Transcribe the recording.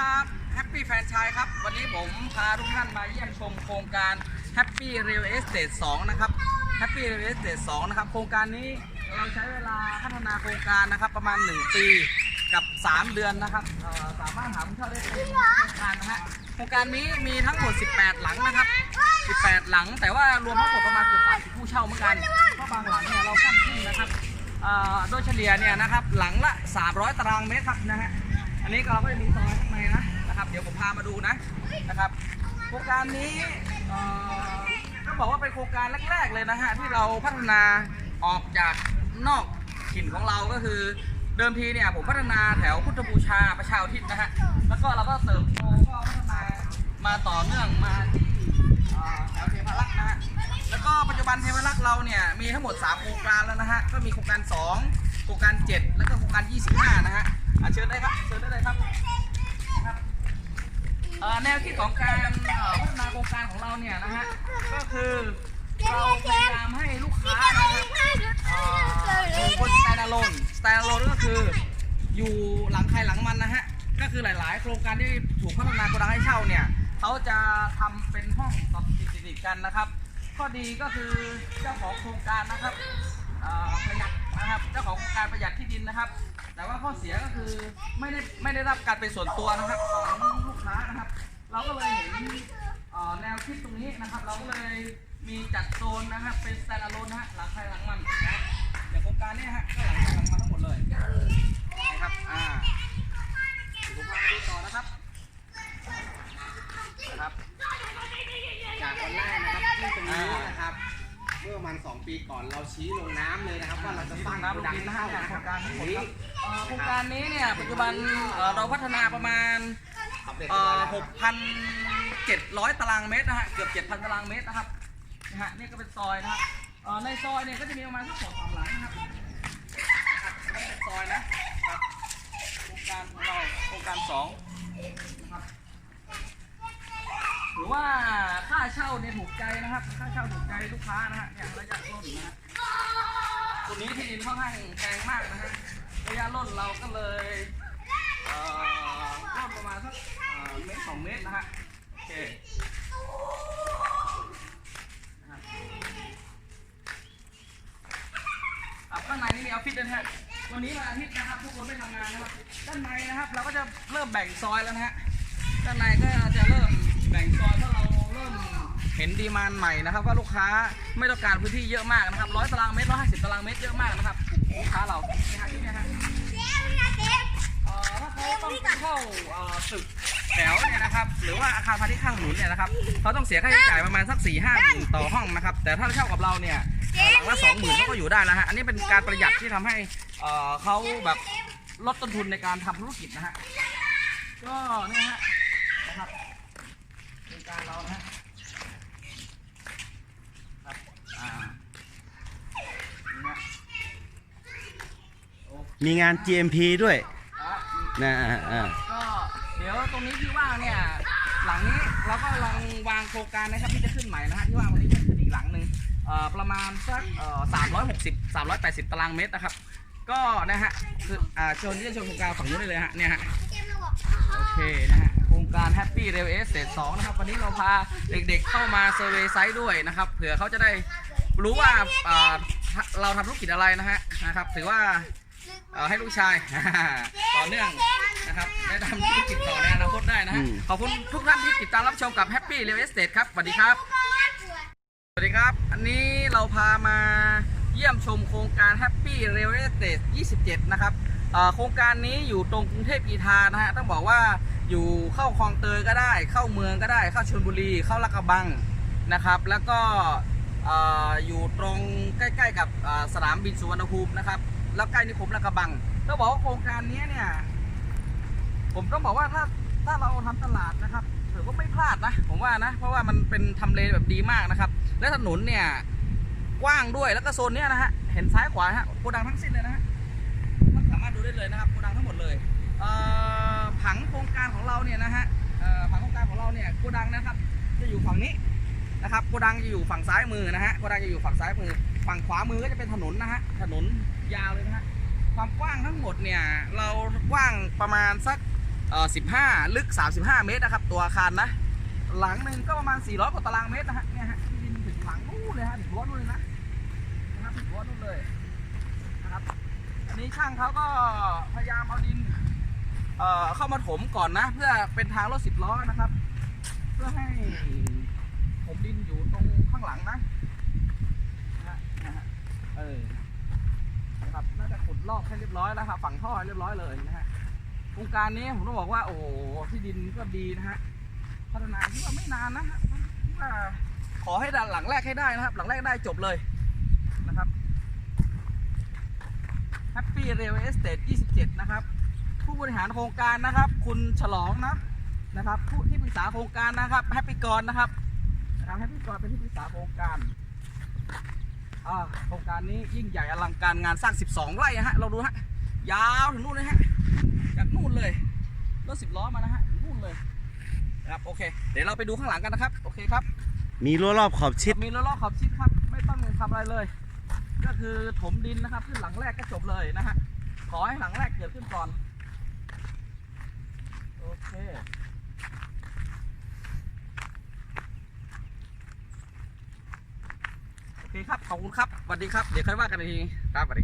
ครับแฮปปี้แฟนชายครับ วันนี้ผมพาทุกท่านมาเยี่ยมชมโครงการ Happy Real Estate 2 นะครับ Happy Real Estate 2 นะครับ โครงการนี้เราใช้เวลาพัฒนาโครงการนะครับ ประมาณ 1 ปีกับ 3 เดือนนะครับสามารถหาผู้เช่าได้ในโครงการนะฮะโครงการนี้มีทั้งหมด 18 หลังนะครับ 18 หลัง แต่ว่ารวมทั้งหมดประมาณเกือบ30ผู้เช่าเหมือนกันเพราะบางหลังเนี่ยเรากั้นครึ่งนะครับโดยเฉลี่ยเนี่ยนะครับหลังละ 300 ตารางเมตรครับนะฮะ อันนี้เราก็จะมีซอยข้างในนะนะครับ เดี๋ยวผมพามาดูนะนะครับ โครงการนี้ต้องบอกว่าเป็นโครงการแรก ๆ เลยนะฮะที่เราพัฒนาออกจากนอกถิ่นของเราก็คือ เดิมทีเนี่ยผมพัฒนาแถวพุทธบูชาประชาทิศนะฮะแล้วก็เราก็เติบโตก็พัฒนามาต่อเนื่องมาที่แถวเทพารักษ์นะฮะแล้วก็ปัจจุบันเทพารักษ์เราเนี่ยมีทั้งหมด 3 โครงการแล้วนะฮะก็มีโครงการ 2 โครงการ 7 แล้วก็โครงการ 25 นะฮะ อะเชิญได้ครับ เชิญได้เลยครับครับเอ่อแนวคิดของการเอ่อพัฒนาโครงการของเราเนี่ยนะฮะ ก็คือเราพยายามให้ลูกค้านะครับเอ่ออยู่บนสแตนด์อะโลนสแตนด์อะโลนก็คืออยู่หลังใครหลังมันนะฮะ ก็คือหลายๆ โครงการที่ถูกพัฒนาโกดังให้เช่าเนี่ยเขาจะทำเป็นห้องติดๆกันนะครับ ข้อดีก็คือเจ้าของโครงการนะครับเอ่อ การประหยัดที่ดินนะครับ แต่ว่าข้อเสียก็คือไม่ได้ไม่ได้รับการเป็นส่วนตัวนะครับของลูกค้านะครับ เราก็เลยเห็นแนวคิดตรงนี้นะครับ เราก็เลยมีจัดโซนนะครับเป็นสแตนด์อะโลนนะฮะหลังใครหลังมันนะอย่างโครงการนี้ฮะก็หลังใครหลังมันทั้งหมดเลยนะครับอ่าดูภาพดูต่อนะครับนะครับ จากวันแรกนะครับที่ตรงนี้นะครับ เมื่อ ประมาณ 2 ปีก่อนเราชี้ลงน้ำเลยนะครับว่าเราจะสร้างน้ำดังนนะเช่านะโครงการนี้ครับโครงการนี้เนี่ยปัจจุบันเราพัฒนาประมาณสำเร็จเอ่เรียบร้อยอแล้วครับ6,700 ตารางเมตรนะฮะเกือบ 7,000 ตารางเมตรนะครับนะฮะนี่ก็เป็นซอยนะครับในซอยเนี่ยก็จะมีประมาณสักสองสามหลังนะครับนะครับนี่เป็นซอยนะครับ โครงการของเรา โครงการสองนะครับหรือว่าค่า เช่าเนี่ยถูกใจนะครับ ค่าเช่าถูกใจลูกค้านะฮะเนี่ยระยะร่นนะฮะตัวนี้ที่ดินค่อนข้างแพงมากนะฮะ ระยะร่นเราก็เลยเอ่อร่นประมาณสักเอ่อเมตรสองเมตรนะฮะ โอเคนะครับอะข้างในนี่มีออฟฟิศด้วยนะฮะ วันนี้วันอาทิตย์นะครับ ทุกคนไม่ทำงานนะครับ ด้านในนะครับ เราก็จะเริ่มแบ่งซอยแล้วนะฮะ ด้านในก็จะเริ่มแบ่งซอยเพราะเรา เห็นดีมานใหม่นะครับว่าลูกค้าไม่ต้องการพื้นที่เยอะมากนะครับร้อยตารางเมตรร้อยห้าสิบตารางเมตรเยอะมากนะครับลูกค้าเรานี่ฮะที่นี่ฮะเอ่อถ้าเขาต้องเข้าเอ่อตึกแถวเนี่ยนะครับหรือว่าอาคารพาณิชย์ข้างถนนเนี่ยนะครับเขาต้องเสียค่าใช้จ่ายประมาณสักสี่ห้าหมื่นต่อห้องนะครับแต่ถ้าเช่ากับเราเนี่ยเอ่อหลังละสองหมื่นเขาก็อยู่ได้แล้วฮะอันนี้เป็นการประหยัดที่ทำให้เอ่อเขาแบบลดต้นทุนในการทำธุรกิจนะฮะก็เนี่ยฮะนะครับเป็นการเรานะฮะครับอ่านี่ฮะโอเค มีงาน GMP ด้วยอะนะอ่าก็เดี๋ยวตรงนี้ที่ว่างเนี่ย หลังนี้เราก็กำลังวางโครงการนะครับที่จะขึ้นใหม่นะฮะที่ว่างวันนี้จะขึ้นอีกหลังหนึ่งเอ่อประมาณสักเอ่อสามร้อยหกสิบสามร้อยแปดสิบตารางเมตรนะครับ ก็นะฮะคืออ่าเชญที่จะชมโครงการฝั่งนู้นได้เลยฮะเนี่ยฮะโอเคนะฮะโครงการ Happy Rail Estate 2นะครับวันนี้เราพาเด็กๆเข้ามาเซอร์เวย์ไซต์ด้วยนะครับเผื่อเขาจะได้รู้ว่าอ่าเราทำธุรกิจอะไรนะฮะนะครับถือว่า เอ่อให้ลูกชายต่อเนื่องนะครับได้ทำธุรกิจต่อในอนาคตได้นะฮะอืมขอบคุณทุกท่านที่ติดตามรับชมกับ Happy Real Estate ครับสวัสดีครับ สวัสดีครับ อันนี้เราพามาเยี่ยมชมโครงการ Happy Real Estate 27 นะครับเอ่อโครงการนี้อยู่ตรงกรุงเทพกีทานะฮะต้องบอกว่าอยู่เข้าคลองเตยก็ได้ เข้าเมืองก็ได้ เข้าชลบุรี เข้าลาดกระบังนะครับ แล้วก็เอ่ออยู่ตรงใกล้ ๆ กับเอ่อสนามบินสุวรรณภูมินะครับ แล้วใกล้นิคมลาดกระบังต้องบอกว่าโครงการนี้เนี่ย ผมต้องบอกว่าถ้าถ้าเราทำตลาดนะครับถือว่าไม่พลาดนะ ผมว่านะ เพราะว่ามันเป็นทำเลแบบดีมากนะครับ และถนนเนี่ยกว้างด้วยแล้วก็โซนเนี้ยนะฮะเห็นซ้ายขวาฮะโกดังทั้งสิ้นเลยนะฮะสามารถดูได้เลยนะครับโกดังทั้งหมดเลยเอ่อผังโครงการของเราเนี่ยนะฮะเอ่อผังโครงการของเราเนี่ยโกดังนะครับ จะอยู่ฝั่งนี้นะครับโกดังจะอยู่ฝั่งซ้ายมือนะฮะโกดังจะอยู่ฝั่งซ้ายมือ ฝั่งขวามือก็จะเป็นถนนนะฮะถนนาวเลยนะฮะความกว้างทั้งหมดเนี่ยเรากว้างประมาณสักเอ่อ15 ลึก 35 เมตรนะครับ ตัวอาคารนะ หลังหนึ่งก็ประมาณ 400 กว่าตารางเมตรนะฮะเนี่ยฮะที่ดินถึงหลังนู้นเลยฮะถึงรั้วนู้นเลยนะนะครับถึงรั้วนู้นเลยนะครับอันนี้ช่างเขาก็พยายามเอาดินเอ่อเข้ามาถมก่อนนะ เพื่อเป็นทางรถสิบล้อนะครับ เพื่อให้ถมดินอยู่ตรงข้างหลังนะนะฮะเออนะครับน่าจะขุด ลอกให้เรียบร้อยแล้วครับฝังท่อให้เรียบร้อยเลยนะฮะโครงการนี้ผมต้องบอกว่าโอ้โหที่ดินก็ดีนะฮะพัฒนาที่ว่าไม่นานนะฮะที่ว่าขอให้หลังแรกให้ได้นะครับ หลังแรกได้จบเลยนะครับ Happy Real Estate 27 นะครับ ผู้บริหารโครงการนะครับ คุณฉลองนะนะครับ ผู้ที่ปรึกษาโครงการนะครับแฮปปี้กรนะครับนะครับแฮปปี้กรเป็นที่ปรึกษาโครงการ โครงการนี้ยิ่งใหญ่อลังการงานสร้าง 12 ไร่นะฮะ เราดูฮะ ยาวถึงนู่นเลยฮะ จากนู่นเลย รถสิบล้อมานะฮะถึงนู่นเลยนะครับ โอเค เดี๋ยวเราไปดูข้างหลังกันนะครับ โอเคครับ มีรั้วรอบขอบชิด มีล้อลอกขอบชิดครับ ไม่ต้องทำอะไรเลย ก็คือถมดินนะครับ ขึ้นหลังแรกก็จบเลยนะฮะ ขอให้หลังแรกเกิดขึ้นก่อน โอเค โอเคครับ ข อบคุณครับสวัสดีครับ เดี๋ยวค่อยว่ากันอีกทีครับสวัสดี